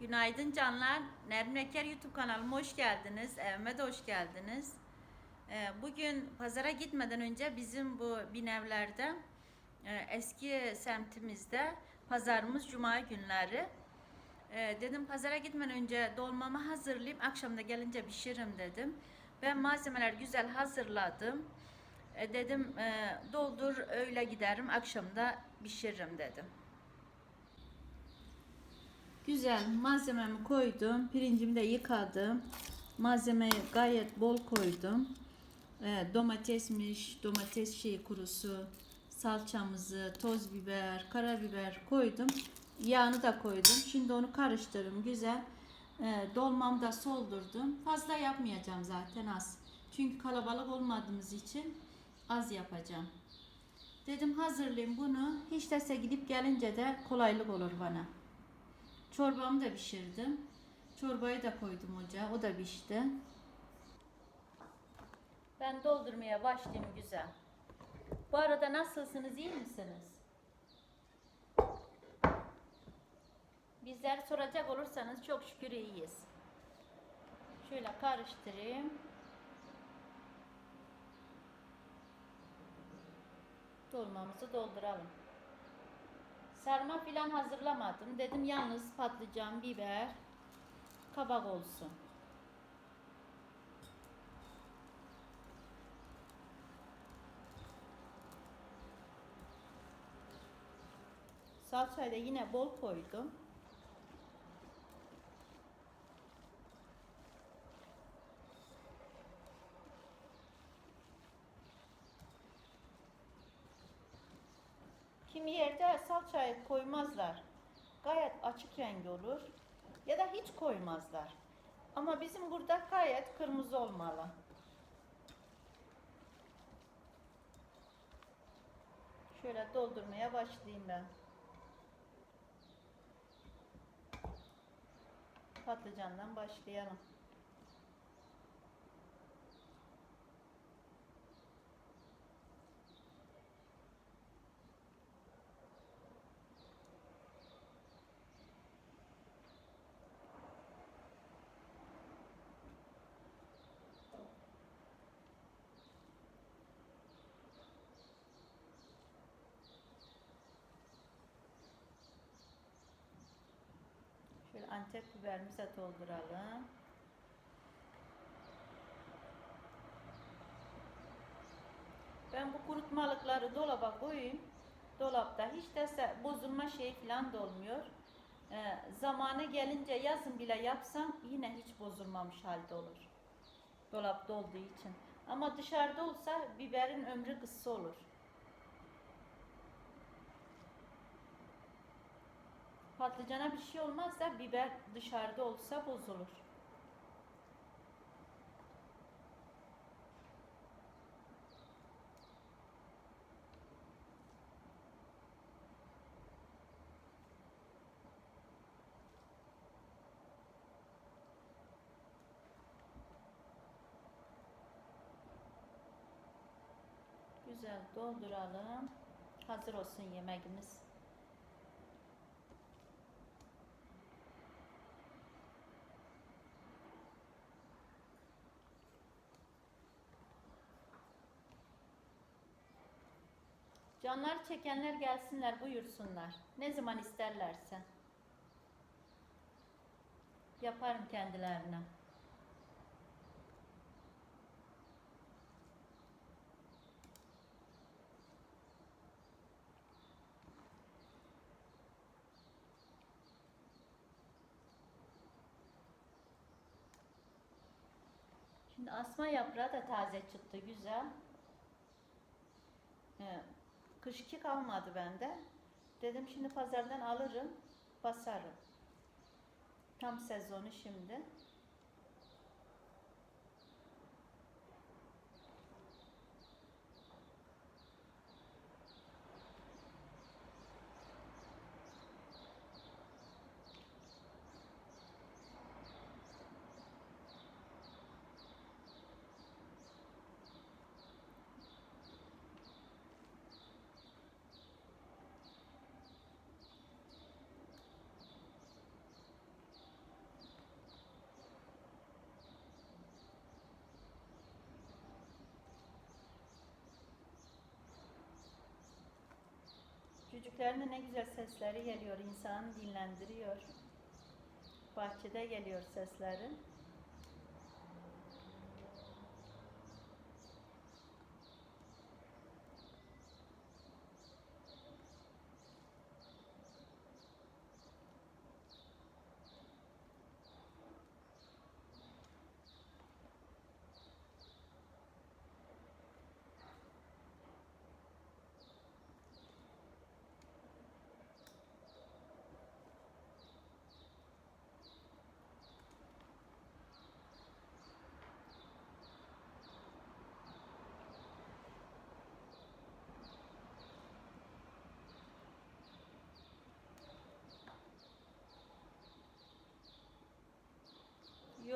Günaydın canlar. Nermin Eker YouTube kanalıma hoş geldiniz. Evime de hoş geldiniz. Ee, Bugün pazara gitmeden önce bizim bu binevlerde e, eski semtimizde pazarımız cuma günleri. Ee, Dedim pazara gitmeden önce dolmamı hazırlayayım. Akşamda gelince pişiririm dedim. Ben malzemeler güzel hazırladım. E, Dedim e, doldur öyle giderim. Akşamda pişiririm dedim. Güzel malzememi koydum. Pirincimi de yıkadım. Malzemeyi gayet bol koydum. Ee, domatesmiş, domates şeyi kurusu, salçamızı, toz biber, karabiber koydum. Yağını da koydum. Şimdi onu karıştırırım güzel. Ee, dolmamı da soldurdum. Fazla yapmayacağım zaten az. Çünkü kalabalık olmadığımız için az yapacağım. Dedim hazırlayayım bunu. Hiç dese gidip gelince de kolaylık olur bana. Çorbamı da pişirdim. Çorbayı da koydum ocağa. O da pişti. Ben doldurmaya başlayayım güzel. Bu arada nasılsınız? iyi misiniz? Bizler soracak olursanız çok şükür iyiyiz. Şöyle karıştırayım. Dolmamızı dolduralım. Sarma filan hazırlamadım. Dedim yalnız patlıcan, biber, kabak olsun. Salçayı da yine bol koydum. Yerde salçayı koymazlar. Gayet açık rengi olur. Ya da hiç koymazlar. Ama bizim burada gayet kırmızı olmalı. Şöyle doldurmaya başlayayım ben. Patlıcandan başlayalım. Şöyle antep biberimizi de dolduralım. Ben bu kurutmalıkları dolaba koyayım. Dolapta hiç dese bozulma şey falan da olmuyor. Ee, zamanı gelince yazın bile yapsam yine hiç bozulmamış halde olur. Dolapta olduğu için. Ama dışarıda olsa biberin ömrü kısa olur. Patlıcana bir şey olmazsa biber dışarıda olsa bozulur. Güzel dolduralım. Hazır olsun yemeğimiz. Canlar çekenler gelsinler buyursunlar. Ne zaman isterlerse. Yaparım kendilerine. Şimdi asma yaprağı da taze çıktı güzel. Kışki kalmadı bende. Dedim şimdi pazardan alırım, basarım. Tam sezonu şimdi. Da ne güzel sesleri geliyor, insanı dinlendiriyor. Bahçede geliyor sesleri.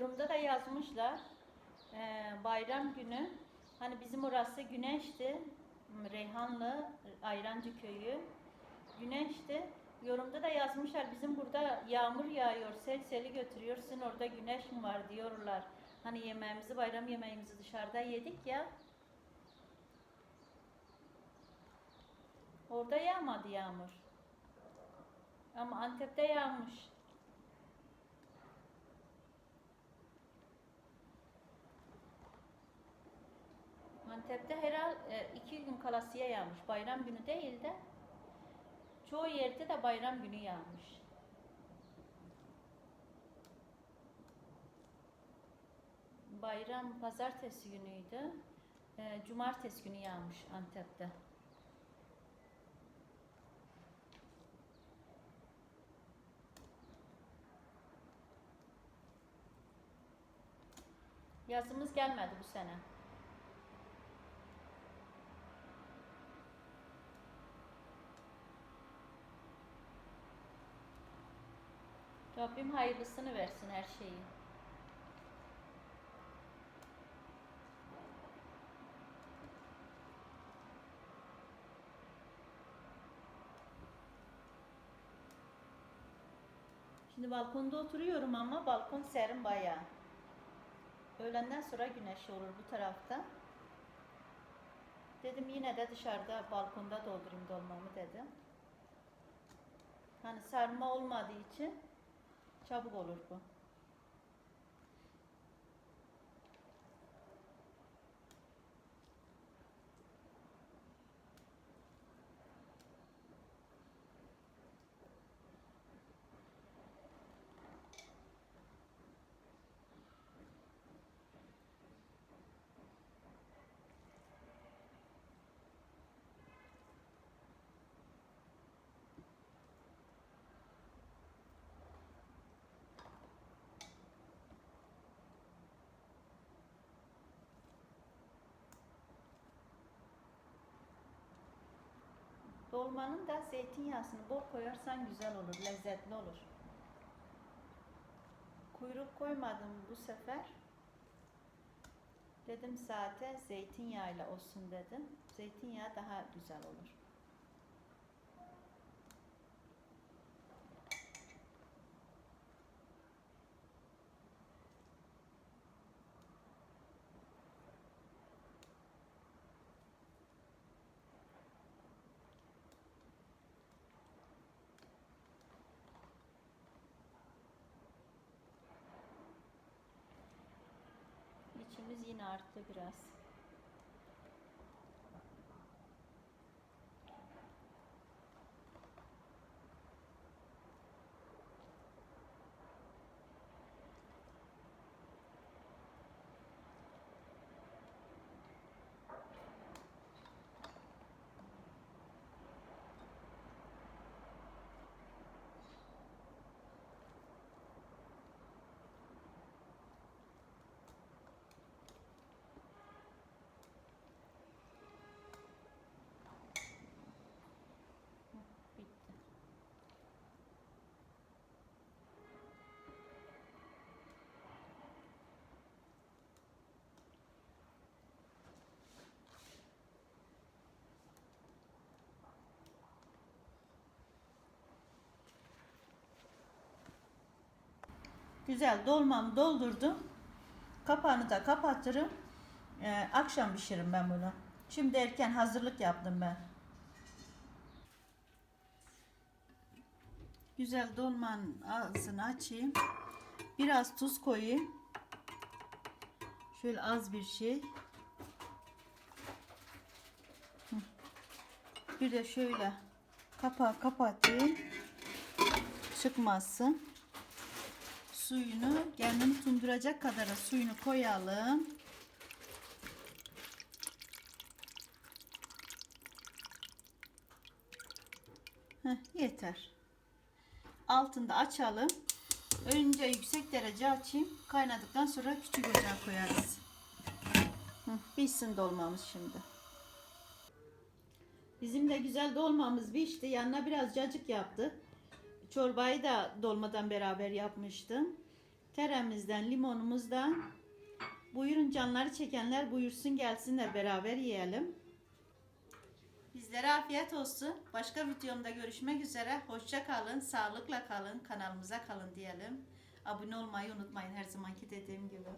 Yorumda da yazmışlar. eee, bayram günü hani bizim orası güneşti. Reyhanlı Ayrancı köyü güneşti. Yorumda da yazmışlar bizim burada yağmur yağıyor, sel seli götürüyor. Sizin orada güneş mi var diyorlar. Hani yemeğimizi, bayram yemeğimizi dışarıda yedik ya. Orada yağmadı yağmur. Ama Antep'te yağmış. Antep'te herhal e, iki gün kalasıya yağmış. Bayram günü değil de çoğu yerde de bayram günü yağmış. Bayram pazartesi günüydü. E, cumartesi günü yağmış Antep'te. Yazımız gelmedi bu sene. Rabbim hayırlısını versin her şeyi. Şimdi balkonda oturuyorum ama balkon serin bayağı. Öğlenden sonra güneş olur bu tarafta. Dedim yine de dışarıda balkonda doldurayım dolmamı dedim. Hani sarma olmadığı için çabuk olur bu. Dolmanın da zeytinyağısını bol koyarsan güzel olur, lezzetli olur. Kuyruk koymadım bu sefer. Dedim sade zeytinyağıyla olsun dedim. Zeytinyağı daha güzel olur. İçimiz yine arttı biraz. Güzel dolmamı doldurdum. Kapağını da kapatırım. Ee, akşam pişiririm ben bunu. Şimdi erken hazırlık yaptım ben. Güzel dolmanın ağzını açayım. Biraz tuz koyayım. Şöyle az bir şey. Bir de şöyle kapağı kapatayım. Çıkmasın. Suyunu kendini tunduracak kadar suyunu koyalım. Heh, yeter. Altında açalım. Önce yüksek derece açayım. Kaynadıktan sonra küçük ocağa koyarız. Hı, dolmamız şimdi. Bizim de güzel dolmamız pişti. Yanına biraz cacık yaptık. Çorbayı da dolmadan beraber yapmıştım. Teremizden, limonumuzdan. Buyurun canları çekenler buyursun gelsinler beraber yiyelim. Bizlere afiyet olsun. Başka videomda görüşmek üzere. Hoşça kalın, sağlıkla kalın, kanalımıza kalın diyelim. Abone olmayı unutmayın her zamanki dediğim gibi.